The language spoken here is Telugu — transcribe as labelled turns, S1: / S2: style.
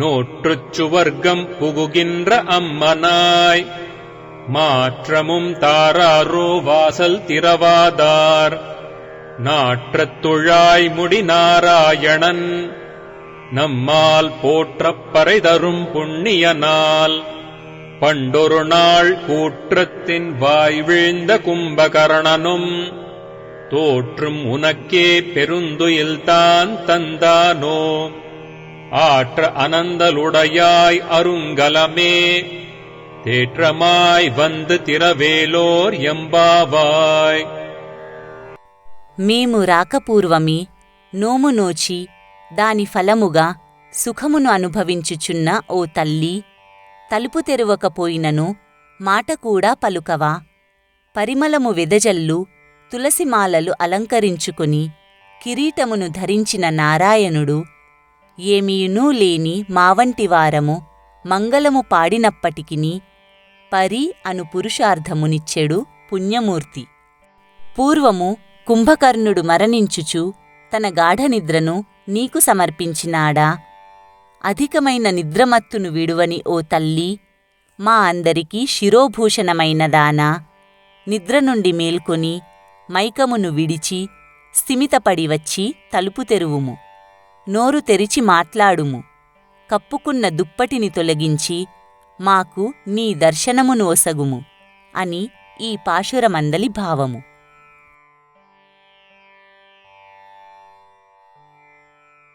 S1: நூற்றுச் சுவர்க்கம் புகுகின்ற அம்மனாய். மாற்றமும் தாராரோ வாசல் திரவாதார் நாற்றத் துழாய் முடி நாராயணன். நம்மால் போற்றப் பறைதரும் புண்ணியனால். பண்டொரு நாள் கூற்றத்தின் வாய் வீழ்ந்த கும்பகர்ணனும். தோற்றும் உனக்கே பெருந்துயில்தான் தந்தானோ. ஆற்ற அனந்தலுடையாய் அருங்கலமே தேற்றமாய் வந்து திரவேலோர் எம்பாவாய்
S2: మేము రాకపూర్వమే నోము నోచి దాని ఫలముగా సుఖమును అనుభవించుచున్న ఓ తల్లి తలుపు తెరువకపోయినను మాట కూడా పలుకవా పరిమళము వెదజల్లు తులసిమాలలు అలంకరించుకుని కిరీటమును ధరించిన నారాయణుడు ఏమీయునూ లేని మావంటివారము మంగళము పాడినప్పటికిని పరి అను పురుషార్థమునిచ్చెడు పుణ్యమూర్తి. పూర్వము కుంభకర్ణుడు మరణించుచు తన గాఢనిద్రను నీకు సమర్పించినాడా? అధికమైన నిద్రమత్తును విడువని ఓ తల్లి మా అందరికీ శిరోభూషణమైనదానా? నిద్ర నుండి మేల్కొని మైకమును విడిచి స్థిమితపడి వచ్చి తలుపు తెరువుము. నోరు తెరిచి మాట్లాడుము. కప్పుకున్న దుప్పటిని తొలగించి మాకు నీ దర్శనమును ఒసగుము అని ఈ పాశురమందలి భావము.